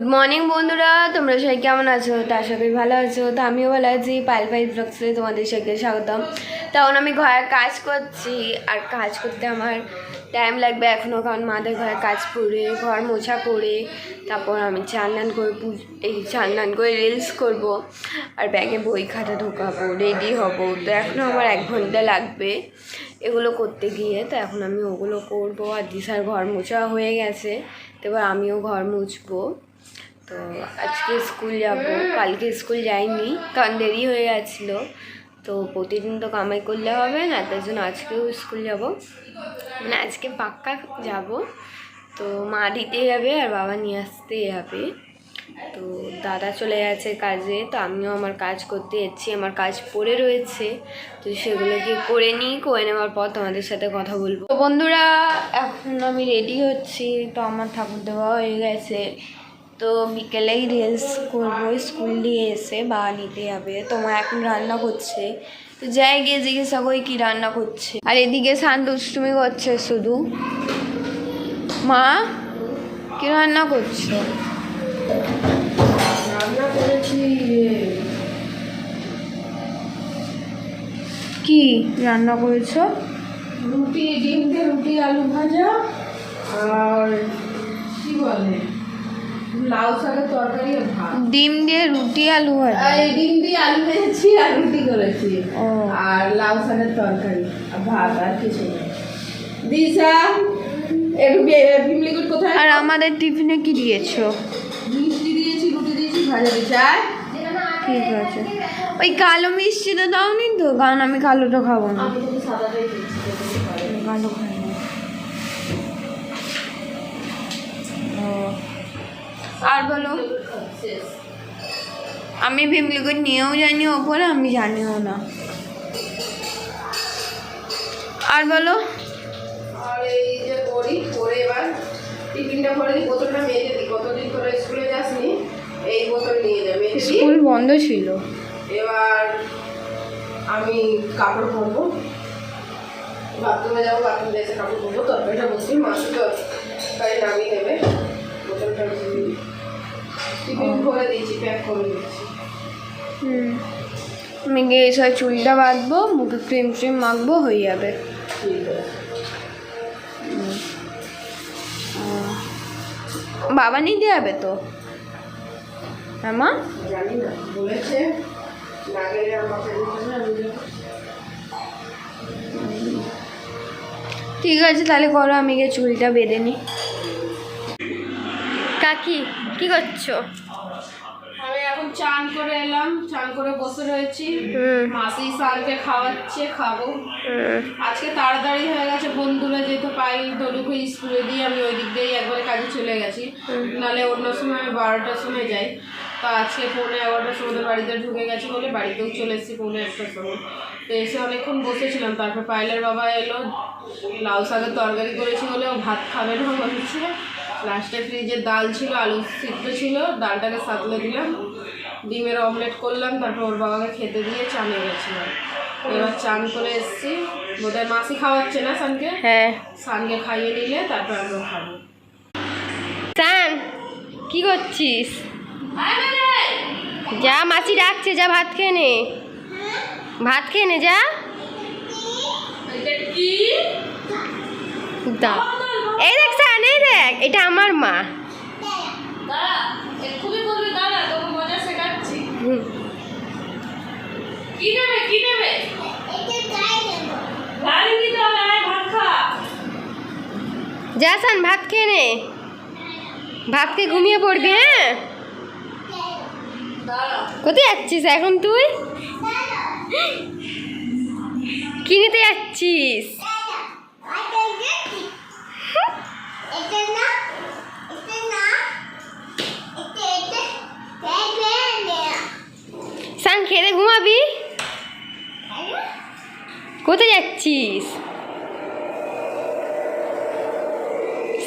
Good morning বন্ধুরা। তোমরা সবাই কেমন আছো? তা করি ভালো আছো। তো আমিও ভালো আছি। পাইল পাইল ব্লগসে তোমাদের সবাইকে স্বাগতম। তখন আমি ঘরের কাজ করছি। আর কাজ করতে আমার টাইম লাগবে এখনও কারণ মাদের ঘরে কাজ পড়ে, ঘর মোছা করে তারপর আমি চান টান করে এই চান টান করে রিলস করব। আর ব্যাগে বই খাতা ঢোকাবো রেডি হব। তো এখনও আমার এক ঘণ্টা লাগবে এগুলো করতে গিয়ে। তো এখন আমি ওগুলো করব। আর দিশার ঘর মোছা হয়ে গেছে। তো এবার আমিও ঘর মুছবো। তো আজকে স্কুল যাব। কালকে স্কুল যাইনি, কারণ দেরি হয়ে গেছিল তো প্রতিদিন তো কামাই করলে হবে না, তার জন্য আজকেও স্কুল যাব। মানে আজকে পাক্কা যাব। তো মা দিতে যাবে আর বাবা নিয়ে আসতে যাবে। তো দাদা চলে গেছে কাজে, তো আমিও আমার কাজ করতে এসেছি আমার কাজ পড়ে রয়েছে। তো সেগুলোকে করে নিই, করে নেওয়ার পর তোমাদের সাথে কথা বলব। তো বন্ধুরা, এখন আমি রেডি হচ্ছি, তো আমার ঠাকুর দেওয়া হয়ে গেছে। তো বিকেলেই রিলস করব স্কুল দিয়ে এসে বা নিতে যাবে। তোমার এখন রান্না করছে। তো যাই গিয়ে জিজ্ঞাসা করি কী রান্না করছে। আর এদিকে দুষ্টুমি করছে শুধু। মা কি রান্না করছ? রান্না করেছি কি রান্না করেছ? রুটি ডিম দিয়ে রুটি আলু ভাজা আর কি বলে? লাউ শাকের তরকারি আর ভাত। ডিম দিয়ে রুটি আলু হয় ডিম দিয়ে আলু ভেজেছি আর রুটি করেছি। আর লাউ শাকের তরকারি আর ভাত আর কিছু দিশা একটু লিকুইড কোথায়? আর আমাদের টিফিনে কি দিয়েছ? মিষ্টি দিয়েছি রুটি দিয়েছি ভাজা দিয়েছি। আর? ঠিক আছে। ওই কালো মিষ্টিটা দাওনি তো? কারণ আমি কালোটা খাব না। কালো খাই বলো। আমি লিকুইড নিয়েও জানি ওপরে আমি জানিও না। আর বলো। আর এই যে করি করে এবার টিফিনটা বোতলটা মেজে দিই। কতদিন ধরে স্কুলে যাসনি এই বোতল নিয়ে যাবে স্কুল বন্ধ ছিল। এবার আমি কাপড় পরবো। বাথরুমে যাব বাথরুমে এসে কাপড় পরবো। তরকারিটা বসি মাছটা তরকারি নামিয়ে দেবে। বোতলটা ভরে দিয়েছি প্যাক করে দিচ্ছি হুম। আমি গিয়ে এসব চুলটা বাঁধবো মুখে ক্রিম ট্রিম মাখবো হয়ে যাবে। বাবা নিতে যাবে তো? হ্যাঁ মা? জানি না বলেছে। না গেলে আমাকে। ঠিক আছে তাহলে করো আমি গিয়ে চুলটা বেঁধে নিই। কাকি কি করছ? আমি এখন চান করে এলাম চান করে বসে রয়েছি। মাসি সালকে খাওয়াচ্ছে খাব। আজকে তাড়াতাড়ি হয়ে গেছে বন্ধুরা যেহেতু পাই তলুকে স্কুলে দিয়ে আমি ওই দিক দিয়েই একবারে কাজে চলে গেছি। নাহলে অন্য সময় আমি বারোটার সময় যাই। তো আজকে পৌনে এগারোটার সময় বাড়িতে ঢুকে গেছে বলে বাড়িতেও চলে এসেছি পৌনে একটার সময়। তো এসে অনেকক্ষণ বসেছিলাম তারপর পায়েলের বাবা এলো লাউ শাকের তরকারি করেছি বলে ও ভাত খাবে না বলেছে। লাস্টে ফ্রিজে ডাল ছিল আলু সিদ্ধ ছিল ডালটাকে সাতলে দিলাম। ডিমের অমলেট করলাম তারপর ওর বাবাকে খেতে দিয়ে চানে গেছিলাম এবার চান করে এসেছি। বোধহয় মাসি খাওয়াচ্ছে না সানকে? হ্যাঁ। সানকে খাইয়ে নিলে তারপর আমরা খাব। সান কি করছিস? যা মাছি ডাকছে যা ভাত খেয়ে নে। ভাত খেয়ে নে যা। এই দেখ দেখ এটা আমার মা। আয় ভাত খেয়ে নে। ভাত খেয়ে ঘুমিয়ে পড়বি হ্যাঁ? কোথায় যাচ্ছিস এখন তুই? কি নিতে যাচ্ছিস? সান ঘুমাবি? কোথায় যাচ্ছিস?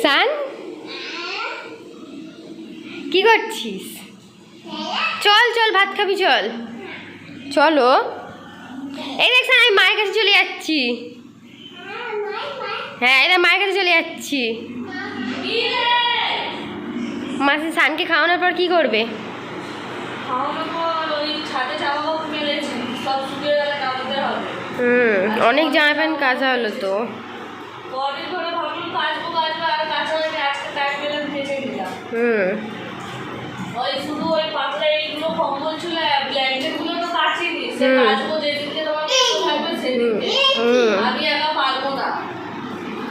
সান? কি করছিস? চল চল, ভাত খাবি, চল। চলো। এই দেখ আমি মায়ের কাছে চলে যাচ্ছি। হ্যাঁ এটা মায়ের কাছে চলে যাচ্ছি। মাসি সানকে খাওয়ানোর পর কি করবে খাওয়ানোর পর ওই ছাদে জামা কাপড় মেলেছি সব শুকিয়ে গেলে কাপড়তে হবে হুম অনেক জামা প্যান্ট কাঁচা হলো তো। হুম। ওই শুধু ওই পাতলা এইগুলো কম্বল ছিল ব্ল্যাঙ্কেটগুলো তো কাচিনি। সে হুম। কাচবো যেদিনকে তোমার থাকবে সেদিনকে। হুম আমি একা পারব না।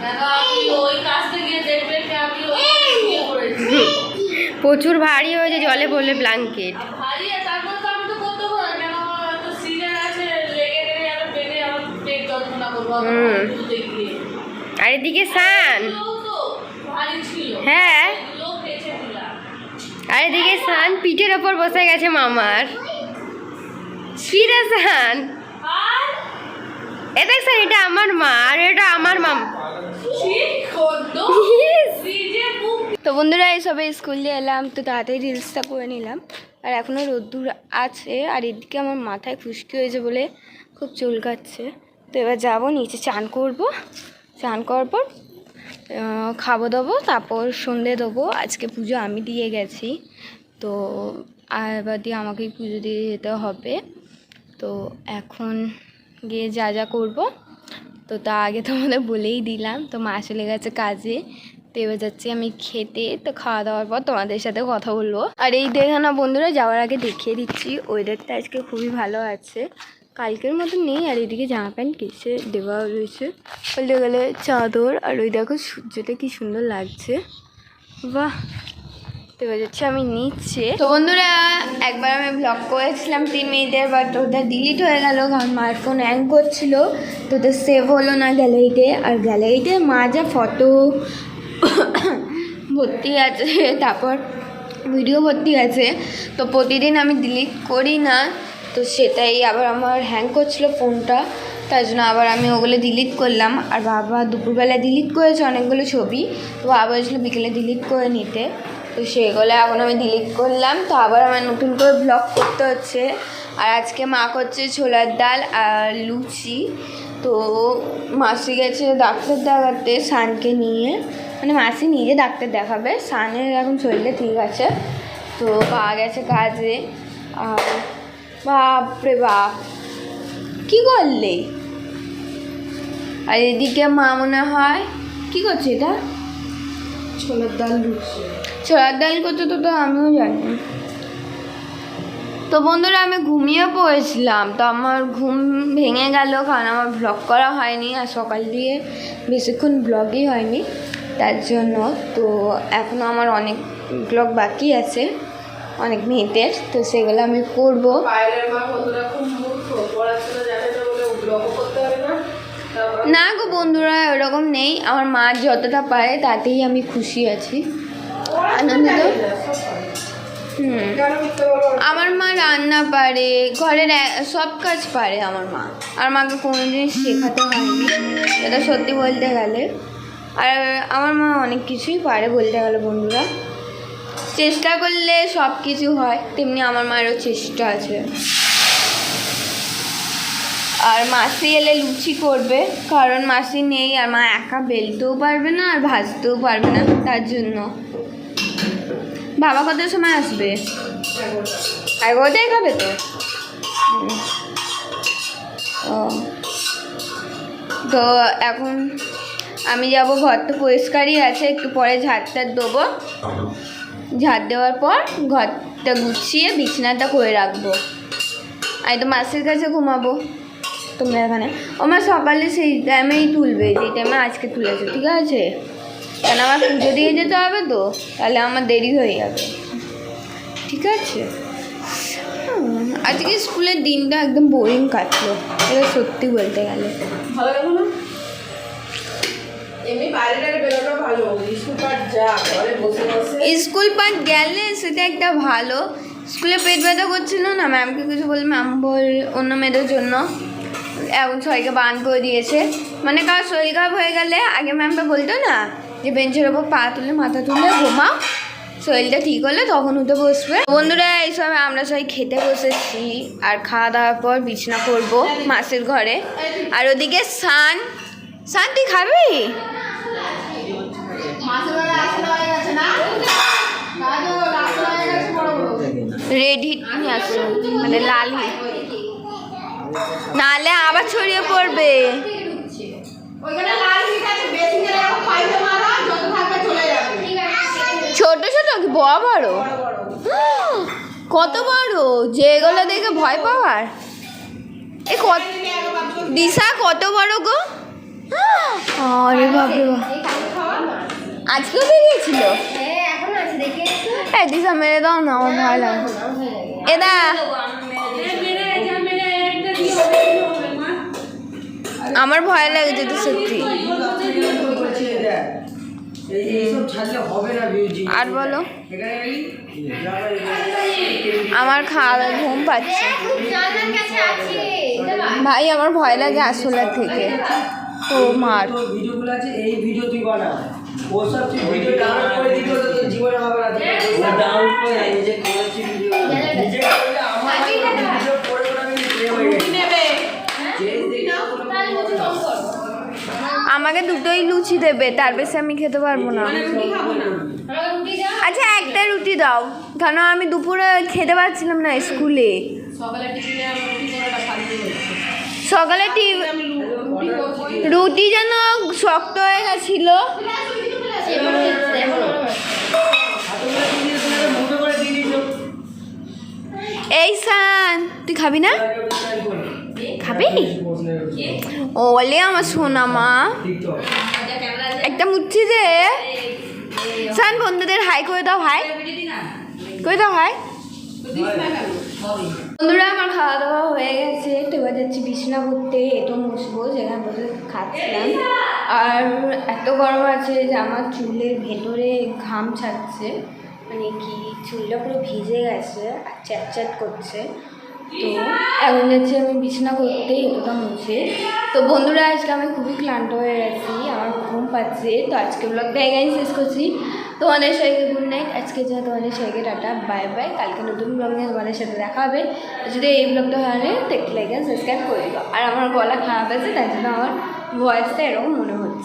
একা আমি ওই কাজতে গিয়ে দেখবে আমি ওই শুয়ে প্রচুর ভারী হয়েছে জলে পড়লে ব্ল্যাঙ্কেট আর এদিকে সান হ্যাঁ। আর এদিকে সান পিঠের ওপর বসে গেছে মামার। কি রে সান এ দেখ স্যার, এটা আমার মা, আর এটা আমার মাম। তো বন্ধুরা, এই সবে স্কুল দিয়ে এলাম, তো তাড়াতাড়ি রিলসটা করে নিলাম। আর এখনও রোদ্দুর আছে, আর এদিকে আমার মাথায় খুশকি হয়েছে বলে খুব চুলকাচ্ছে। তো এবার যাব, নিচে চান করব। চান করার পর খাব দেবো, তারপর সন্ধে দেবো। আজকে পুজো আমি দিয়ে গেছি। তো এবার দিয়ে আমাকেই পুজো দিয়ে যেতে হবে। তো এখন গিয়ে যা যা করব, তো তা আগে তোমাদের বলেই দিলাম। তো মা চলে গেছে কাজে। তো এবার যাচ্ছি আমি খেতে। তো খাওয়া দাওয়ার পর তোমাদের সাথে কথা বলব। আর এই দেখে না বন্ধুরা, যাওয়ার আগে দেখিয়ে দিচ্ছি। ওয়েদারটা আজকে খুবই ভালো আছে। কালকের মতো নেই, আর এদিকে জামা প্যান্ট কেসে দেওয়া রয়েছে। বলতে গেলে চাদর, আর ওই দেখো সূর্যটা কি সুন্দর লাগছে। বাহ! এবার যাচ্ছে আমি নিচে। তো বন্ধুরা, একবার আমি ব্লগ করেছিলাম তিন মিনিটের বাট ওটা ডিলিট হয়ে গেল, কারণ মার ফোন হ্যাং করছিল। তো ওটা সেভ হলো না গ্যালারিতে আর গ্যালারিতে মা যা ফটো ভর্তি আছে, তারপর ভিডিও ভর্তি আছে। তো প্রতিদিন আমি ডিলিট করি না। তো সেটাই আবার আমার হ্যাং করছিল ফোনটা তার জন্য আবার আমি ওগুলো ডিলিট করলাম। আর বাবা দুপুরবেলা ডিলিট করেছে অনেকগুলো ছবি। তো বাবা বলছিল বিকেলে ডিলিট করে নিতে। তো সেগুলো এখন আমি ডিলিট করলাম। তো আবার আমার নতুন করে ব্লগ করতে হচ্ছে। আর আজকে মা করছে ছোলার ডাল আর লুচি। তো মাসি গেছে ডাক্তার দেখাতে সানকে নিয়ে। মানে মাসি নিজে ডাক্তার দেখাবে। সানের এখন শরীরটা ঠিক আছে। তো পাওয়া গেছে কাজে। আর বাপরে বাপ। কি করলে? আর এদিকে মা মনে হয় কি করছে এটা? ছোলার ডাল ছোলার ডাল করতে তো তো আমিও জানি। তো বন্ধুরা আমি ঘুমিয়ে পড়েছিলাম তো আমার ঘুম ভেঙে গেল কারণ আমার ব্লগ করা হয়নি আর সকাল দিয়ে বেশিক্ষণ ব্লগই হয়নি। তার জন্য তো এখনও আমার অনেক ব্লগ বাকি আছে। অনেক মেয়েদের তো সেগুলো আমি করব না গো বন্ধুরা ওরকম নেই। আমার মা যতটা পারে তাতেই আমি খুশি আছি। আনন্দিত? হুম। আমার মা রান্না পারে ঘরের সব কাজ পারে আমার মা। আর মাকে কোনো জিনিস শেখাতে হয়নি এটা সত্যি বলতে গেলে। আর আমার মা অনেক কিছুই পারে বলতে গেলে বন্ধুরা। চেষ্টা করলে সব কিছু হয়, তেমনি আমার মায়েরও চেষ্টা আছে। আর মাসি এলে লুচি করবে, কারণ মাসি নেই আর মা একা বেলতেও পারবে না আর ভাজতেও পারবে না, তার জন্য। বাবা কত সময় আসবে? এগারোটায় খাবে তো? তো এখন আমি যাব, ঘর তো পরিষ্কারই আছে, একটু পরে ঝাড় টাড় দেবো। ঝাড় দেওয়ার পর ঘরটা গুছিয়ে বিছানাটা করে রাখব। আমি তো মাসির কাছে ঘুমাবো। তোমরা এখানে। আমার সকালে সেই টাইমেই তুলবে, যেই টাইমে আজকে তুলেছো, ঠিক আছে? কেন আমার পুজো দিয়ে যেতে হবে তো? তাহলে আমার দেরি হয়ে যাবে। ঠিক আছে? আজকে স্কুলের দিনটা একদম বোরিং কাটলো। এটা সত্যি বলতে গেলে। স্কুল পাঠ গেলে সেটা একটা ভালো। স্কুলে পেট ব্যথা করছিল না, ম্যামকে কিছু বলে ম্যাম বল অন্য মেয়েদের জন্য এখন সবাইকে বান করে দিয়েছে। মানে কার শরীর খারাপ হয়ে গেলে, আগে ম্যামটা বলতো না, যে বেঞ্চের ওপর পা তুলে, মাথা তুলে ঘুমাও, শরীরটা ঠিক হলে তখন উঠে বসবে। বন্ধুরা, এইসব আমরা সবাই খেতে বসেছি, আর খাওয়া দাওয়ার পর বিছনা করব মাসির ঘরে। আর ওদিকে সান সান তুই খাবি রেড মানে লাল। নাহলে আবার ছড়িয়ে পড়বে। ছোট ছোট কি? বড় বড়? কত বড়? যেগুলো দেখে ভয় পাওয়ার? এ কত দিশা, কত বড় গো? আরে বাপরে বাপ। আজকেও বেরিয়েছিল এই দিশা মেরে দাও না আমার ভয় লাগে এদা আমার ভয় লাগে যদি সত্যি আর বলো আমার খাওয়া ঘুম পাচ্ছে ভাই, আমার ভয় লাগে আসলার থেকে। মার তো নেবে আমাকে দুটোই লুচি দেবে, তার বেশি আমি খেতে পারব না। আচ্ছা একটা রুটি দাও। কেন আমি দুপুরে খেতে পারছিলাম না স্কুলে? সকালে টিফিনে রুটি করাটা ফালতু হচ্ছে সকালে টি রুটি যেন শক্ত হয়ে গেছিল। এই সান তুই খাবি না? খাবি? ওলে আমার সোনা মা। একটা মুচ্ছি যে সান বন্ধুদের হাই করে দাও হাই। করে দাও হাই। বন্ধুরা, আমার খাওয়া দাওয়া হয়ে গেছে। তো এবার যাচ্ছি বিছনা করতে এটো মুছবো, যেখানে বসে খাচ্ছিলাম। আর এত গরম আছে যে আমার চুলের ভেতরে ঘাম ছাড়ছে। মানে কি, চুলটা পুরো ভিজে গেছে আর চ্যাট করছে। তো এখন যাচ্ছি আমি বিছনা করতে, এতটা মুছে। তো বন্ধুরা, আজকে আমি খুবই ক্লান্ত হয়ে গেছি, আমার ঘুম পাচ্ছে। তো আজকে ব্লগটা এখানেই শেষ করছি। তোমাদের সবাইকে গুড নাইট আজকে যা তোমাদের সবাইকে টাটা বাই বাই কালকে নতুন ব্লগ নিয়ে তোমাদের সাথে দেখা হবে। যদি এই ব্লগটা ভালো লাগে, দেখতে লাগে সাবস্ক্রাইব করে দিও। আর আমার গলা খারাপ আছে, তাই জন্য আমার ভয়েসটা এরকম মনে হচ্ছে।